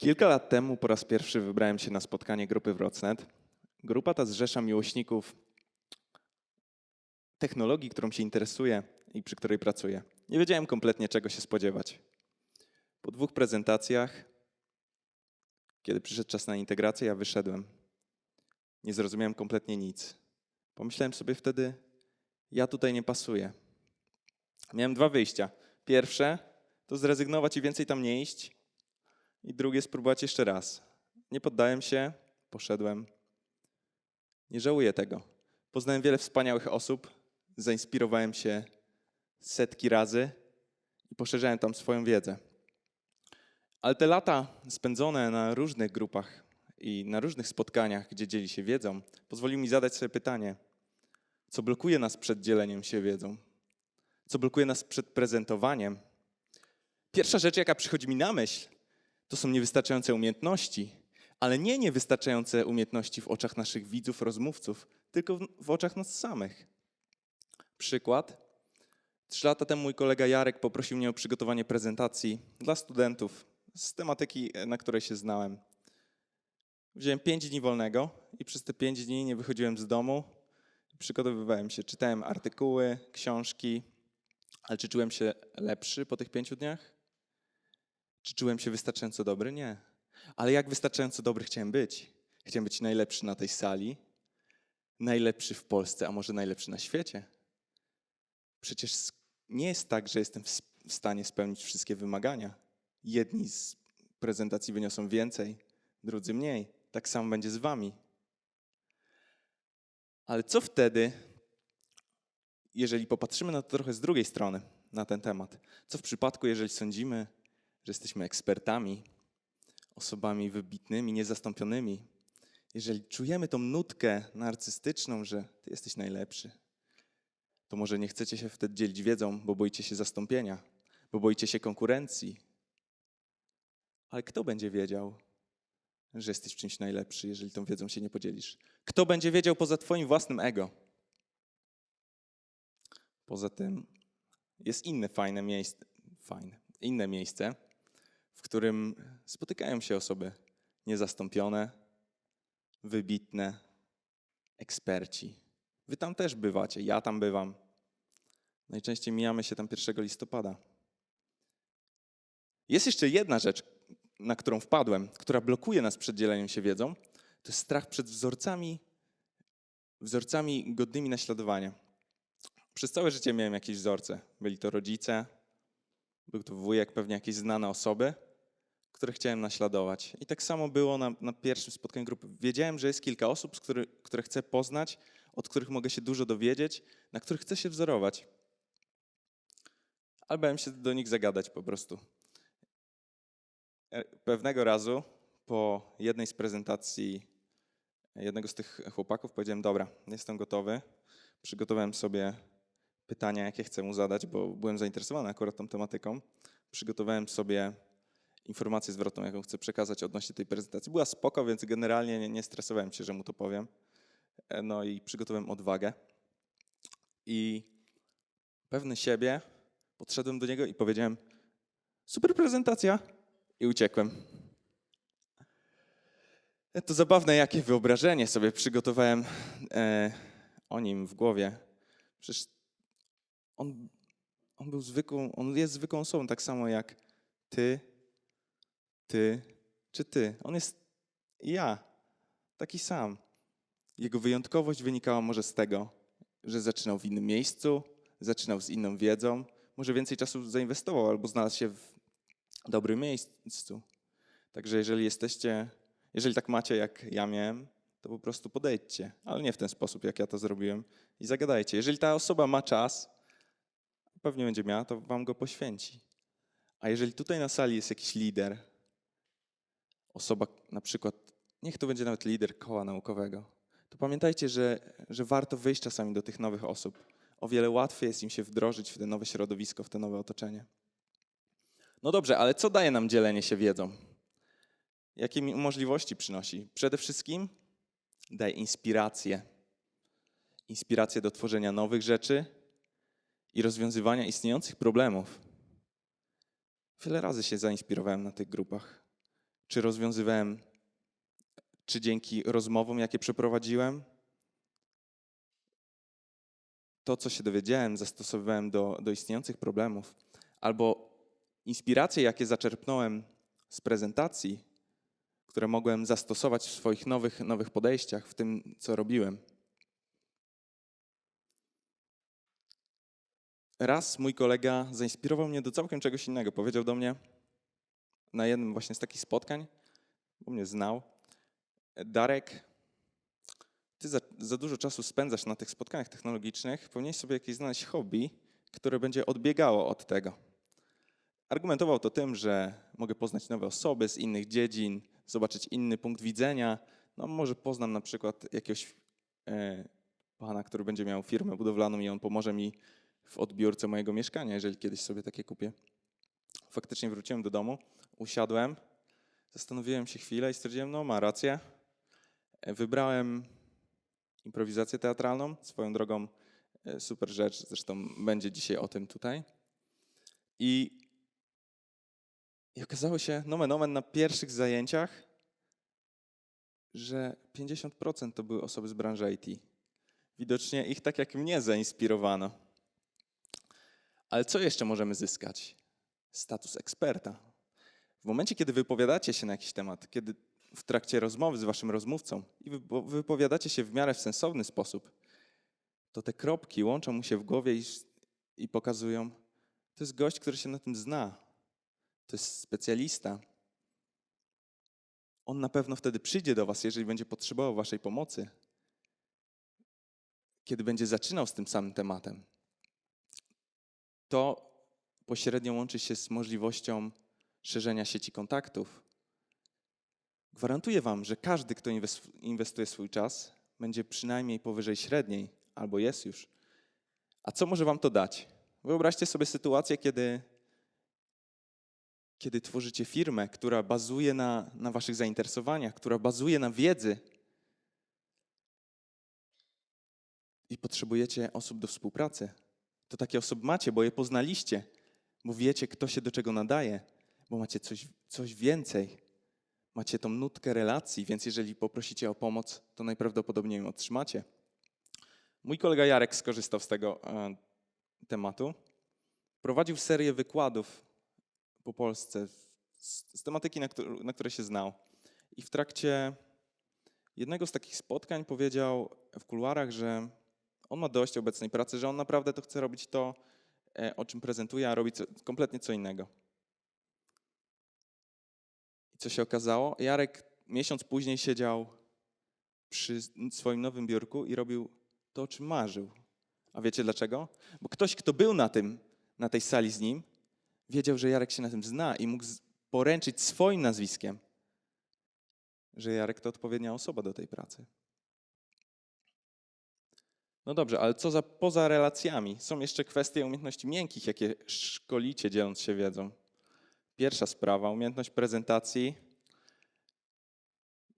Kilka lat temu po raz pierwszy wybrałem się na spotkanie grupy Wrocnet. Grupa ta zrzesza miłośników technologii, którą się interesuję i przy której pracuję. Nie wiedziałem kompletnie, czego się spodziewać. Po dwóch prezentacjach, kiedy przyszedł czas na integrację, ja wyszedłem. Nie zrozumiałem kompletnie nic. Pomyślałem sobie wtedy, ja tutaj nie pasuję. Miałem dwa wyjścia. Pierwsze to zrezygnować i więcej tam nie iść. I drugie spróbować jeszcze raz. Nie poddałem się, poszedłem. Nie żałuję tego. Poznałem wiele wspaniałych osób, zainspirowałem się setki razy i poszerzałem tam swoją wiedzę. Ale te lata spędzone na różnych grupach i na różnych spotkaniach, gdzie dzieli się wiedzą, pozwoliły mi zadać sobie pytanie, co blokuje nas przed dzieleniem się wiedzą? Co blokuje nas przed prezentowaniem? Pierwsza rzecz, jaka przychodzi mi na myśl, to są niewystarczające umiejętności, ale nie niewystarczające umiejętności w oczach naszych widzów, rozmówców, tylko w, oczach nas samych. Przykład. Trzy lata temu mój kolega Jarek poprosił mnie o przygotowanie prezentacji dla studentów z tematyki, na której się znałem. Wziąłem pięć dni wolnego i przez te pięć dni nie wychodziłem z domu. Przygotowywałem się, czytałem artykuły, książki, ale czy czułem się lepszy po tych pięciu dniach? Czy czułem się wystarczająco dobry? Nie. Ale jak wystarczająco dobry chciałem być? Chciałem być najlepszy na tej sali, najlepszy w Polsce, a może najlepszy na świecie. Przecież nie jest tak, że jestem w stanie spełnić wszystkie wymagania. Jedni z prezentacji wyniosą więcej, drudzy mniej. Tak samo będzie z wami. Ale co wtedy, jeżeli popatrzymy na to trochę z drugiej strony, na ten temat? Co w przypadku, jeżeli sądzimy, że jesteśmy ekspertami, osobami wybitnymi, niezastąpionymi, jeżeli czujemy tą nutkę narcystyczną, że ty jesteś najlepszy, to może nie chcecie się wtedy dzielić wiedzą, bo boicie się zastąpienia, bo boicie się konkurencji. Ale kto będzie wiedział, że jesteś w czymś najlepszy, jeżeli tą wiedzą się nie podzielisz? Kto będzie wiedział poza twoim własnym ego? Poza tym jest inne fajne miejsce, fajne, inne miejsce, którym spotykają się osoby niezastąpione, wybitne, eksperci. Wy tam też bywacie, ja tam bywam. Najczęściej mijamy się tam 1 listopada. Jest jeszcze jedna rzecz, na którą wpadłem, która blokuje nas przed dzieleniem się wiedzą. To jest strach przed wzorcami, wzorcami godnymi naśladowania. Przez całe życie miałem jakieś wzorce. Byli to rodzice, był to wujek, pewnie jakieś znane osoby, które chciałem naśladować. I tak samo było na, na pierwszym spotkaniu grupy. Wiedziałem, że jest kilka osób, który, które chcę poznać, od których mogę się dużo dowiedzieć, na których chcę się wzorować. Ale bałem się do nich zagadać po prostu. E, Pewnego razu po jednej z prezentacji jednego z tych chłopaków powiedziałem, dobra, jestem gotowy. Przygotowałem sobie pytania, jakie chcę mu zadać, bo byłem zainteresowany akurat tą tematyką. Przygotowałem sobie informację zwrotną, jaką chcę przekazać odnośnie tej prezentacji. Była spoko, więc generalnie nie, nie stresowałem się, że mu to powiem. E, No i przygotowałem odwagę. I pewny siebie podszedłem do niego i powiedziałem: Super prezentacja! I uciekłem. E, To zabawne, jakie wyobrażenie sobie przygotowałem e, o nim w głowie. Przecież on, on był zwykłą, on jest zwykłą osobą, tak samo jak ty, ty czy ty. On jest ja, taki sam. Jego wyjątkowość wynikała może z tego, że zaczynał w innym miejscu, zaczynał z inną wiedzą, może więcej czasu zainwestował albo znalazł się w dobrym miejscu. Także jeżeli jesteście, jeżeli tak macie jak ja miałem, to po prostu podejdźcie, ale nie w ten sposób, jak ja to zrobiłem i zagadajcie. Jeżeli ta osoba ma czas, pewnie będzie miała, to wam go poświęci. A jeżeli tutaj na sali jest jakiś lider, osoba na przykład, niech to będzie nawet lider koła naukowego, to pamiętajcie, że, że warto wyjść czasami do tych nowych osób. O wiele łatwiej jest im się wdrożyć w te nowe środowisko, w te nowe otoczenie. No dobrze, ale co daje nam dzielenie się wiedzą? Jakie możliwości przynosi? Przede wszystkim daje inspirację. Inspirację do tworzenia nowych rzeczy i rozwiązywania istniejących problemów. Wiele razy się zainspirowałem na tych grupach. Czy rozwiązywałem, czy dzięki rozmowom, jakie przeprowadziłem, to, co się dowiedziałem, zastosowywałem do, do istniejących problemów, albo inspiracje, jakie zaczerpnąłem z prezentacji, które mogłem zastosować w swoich nowych, nowych podejściach, w tym, co robiłem. Raz mój kolega zainspirował mnie do całkiem czegoś innego. Powiedział do mnie na jednym właśnie z takich spotkań, bo mnie znał, Darek, ty za, za dużo czasu spędzasz na tych spotkaniach technologicznych, powinieneś sobie jakieś znaleźć hobby, które będzie odbiegało od tego. Argumentował to tym, że mogę poznać nowe osoby z innych dziedzin, zobaczyć inny punkt widzenia. No może poznam na przykład jakiegoś e, pana, który będzie miał firmę budowlaną i on pomoże mi w odbiórce mojego mieszkania, jeżeli kiedyś sobie takie kupię. Faktycznie wróciłem do domu, usiadłem, zastanowiłem się chwilę i stwierdziłem, no ma rację. E, Wybrałem improwizację teatralną, swoją drogą e, super rzecz, zresztą będzie dzisiaj o tym tutaj. I, i okazało się, nomen omen, na pierwszych zajęciach, że 50% to były osoby z branży IT. Widocznie ich tak jak mnie zainspirowano. Ale co jeszcze możemy zyskać? Status eksperta. W momencie, kiedy wypowiadacie się na jakiś temat, kiedy w trakcie rozmowy z waszym rozmówcą i wypo- wypowiadacie się w miarę w sensowny sposób, to te kropki łączą mu się w głowie i, i pokazują, to jest gość, który się na tym zna. To jest specjalista. On na pewno wtedy przyjdzie do was, jeżeli będzie potrzebował waszej pomocy. Kiedy będzie zaczynał z tym samym tematem. To pośrednio łączy się z możliwością szerzenia sieci kontaktów. Gwarantuję Wam, że każdy, kto inwes- inwestuje swój czas, będzie przynajmniej powyżej średniej, albo jest już. A co może Wam to dać? Wyobraźcie sobie sytuację, kiedy, kiedy tworzycie firmę, która bazuje na, na Waszych zainteresowaniach, która bazuje na wiedzy i potrzebujecie osób do współpracy. To takie osoby macie, bo je poznaliście, bo wiecie, kto się do czego nadaje, bo macie coś, coś więcej. Macie tą nutkę relacji, więc jeżeli poprosicie o pomoc, to najprawdopodobniej ją otrzymacie. Mój kolega Jarek skorzystał z tego e, tematu. Prowadził serię wykładów po Polsce z, z tematyki, na, któr- na które się znał. I w trakcie jednego z takich spotkań powiedział w kuluarach, że on ma dość obecnej pracy, że on naprawdę to chce robić to, o czym prezentuje, a robi co, kompletnie co innego. I co się okazało? Jarek miesiąc później siedział przy swoim nowym biurku i robił to, o czym marzył. A wiecie dlaczego? Bo ktoś, kto był na tym, na tej sali z nim, wiedział, że Jarek się na tym zna i mógł poręczyć swoim nazwiskiem, że Jarek to odpowiednia osoba do tej pracy. No dobrze, ale co za, poza relacjami? Są jeszcze kwestie umiejętności miękkich, jakie szkolicie, dzieląc się wiedzą. Pierwsza sprawa, umiejętność prezentacji.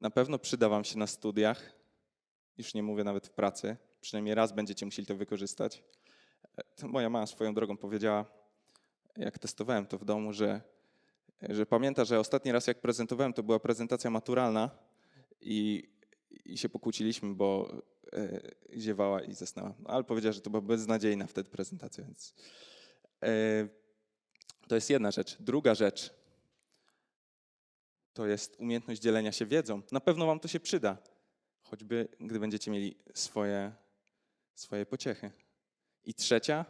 Na pewno przyda Wam się na studiach. Już nie mówię nawet w pracy. Przynajmniej raz będziecie musieli to wykorzystać. E, moja mama swoją drogą powiedziała, jak testowałem to w domu, że, że pamięta, że ostatni raz jak prezentowałem, to była prezentacja maturalna i, i się pokłóciliśmy, bo e, ziewała i zasnęła. No, ale powiedziała, że to była beznadziejna wtedy prezentacja, więc e, to jest jedna rzecz. Druga rzecz to jest umiejętność dzielenia się wiedzą. Na pewno wam to się przyda, choćby gdy będziecie mieli swoje, swoje pociechy. I trzecia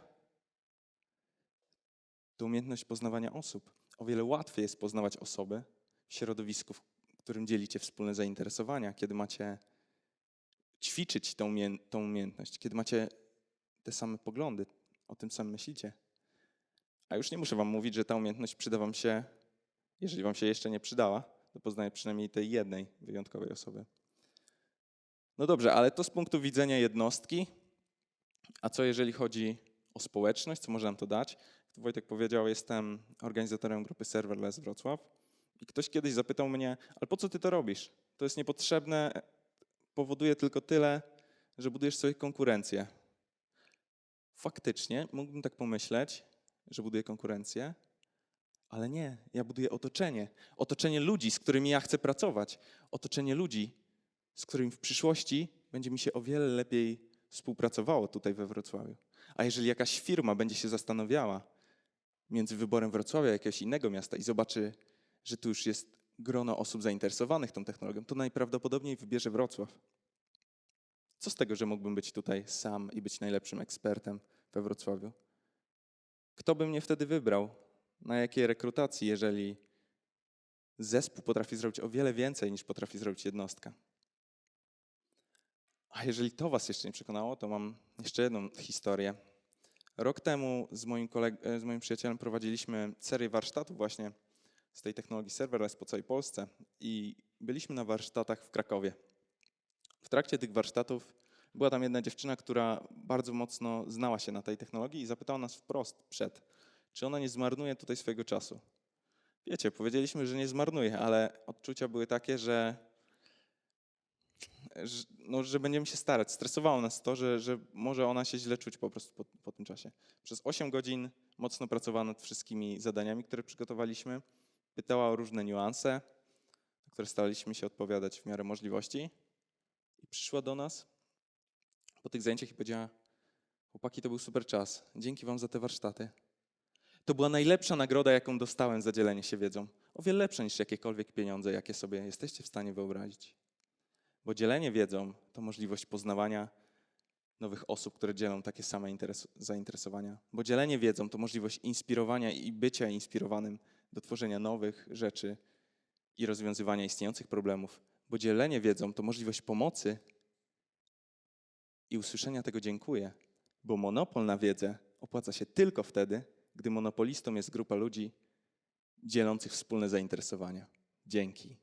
to umiejętność poznawania osób. O wiele łatwiej jest poznawać osoby w środowisku, którym dzielicie wspólne zainteresowania, kiedy macie ćwiczyć tą, tą umiejętność, kiedy macie te same poglądy, o tym samym myślicie. A już nie muszę wam mówić, że ta umiejętność przyda wam się, jeżeli wam się jeszcze nie przydała, do poznania przynajmniej tej jednej wyjątkowej osoby. No dobrze, ale to z punktu widzenia jednostki. A co jeżeli chodzi o społeczność, co może nam to dać? Jak Wojtek powiedział, jestem organizatorem grupy Serverless Wrocław i ktoś kiedyś zapytał mnie, ale po co ty to robisz? To jest niepotrzebne, powoduje tylko tyle, że budujesz sobie konkurencję. Faktycznie mógłbym tak pomyśleć, że buduję konkurencję, Ale nie, ja buduję otoczenie. Otoczenie ludzi, z którymi ja chcę pracować. Otoczenie ludzi, z którymi w przyszłości będzie mi się o wiele lepiej współpracowało tutaj we Wrocławiu. A jeżeli jakaś firma będzie się zastanawiała między wyborem Wrocławia a jakiegoś innego miasta i zobaczy, że tu już jest grono osób zainteresowanych tą technologią, to najprawdopodobniej wybierze Wrocław. Co z tego, że mógłbym być tutaj sam i być najlepszym ekspertem we Wrocławiu? Kto by mnie wtedy wybrał? Na jakiej rekrutacji, jeżeli zespół potrafi zrobić o wiele więcej niż potrafi zrobić jednostka? A jeżeli to Was jeszcze nie przekonało, to mam jeszcze jedną historię. Rok temu z moim, e, z moim przyjacielem prowadziliśmy serię warsztatów właśnie z tej technologii serverless po całej Polsce i byliśmy na warsztatach w Krakowie. W trakcie tych warsztatów była tam jedna dziewczyna, która bardzo mocno znała się na tej technologii i zapytała nas wprost przed, czy ona nie zmarnuje tutaj swojego czasu. Wiecie, powiedzieliśmy, że nie zmarnuje, ale odczucia były takie, że, że, no, że będziemy się starać. Stresowało nas to, że, że może ona się źle czuć po prostu po, po tym czasie. Przez 8 godzin mocno pracowała nad wszystkimi zadaniami, które przygotowaliśmy. Pytała o różne niuanse, na które staraliśmy się odpowiadać w miarę możliwości. I przyszła do nas po tych zajęciach i powiedziała: Chłopaki, to był super czas. Dzięki Wam za te warsztaty. To była najlepsza nagroda, jaką dostałem za dzielenie się wiedzą. O wiele lepsza niż jakiekolwiek pieniądze, jakie sobie jesteście w stanie wyobrazić. Bo dzielenie wiedzą to możliwość poznawania nowych osób, które dzielą takie same interes- zainteresowania. Bo dzielenie wiedzą to możliwość inspirowania i bycia inspirowanym do tworzenia nowych rzeczy i rozwiązywania istniejących problemów. Bo dzielenie wiedzą to możliwość pomocy i usłyszenia tego dziękuję, bo monopol na wiedzę opłaca się tylko wtedy, gdy monopolistą jest grupa ludzi dzielących wspólne zainteresowania. Dzięki.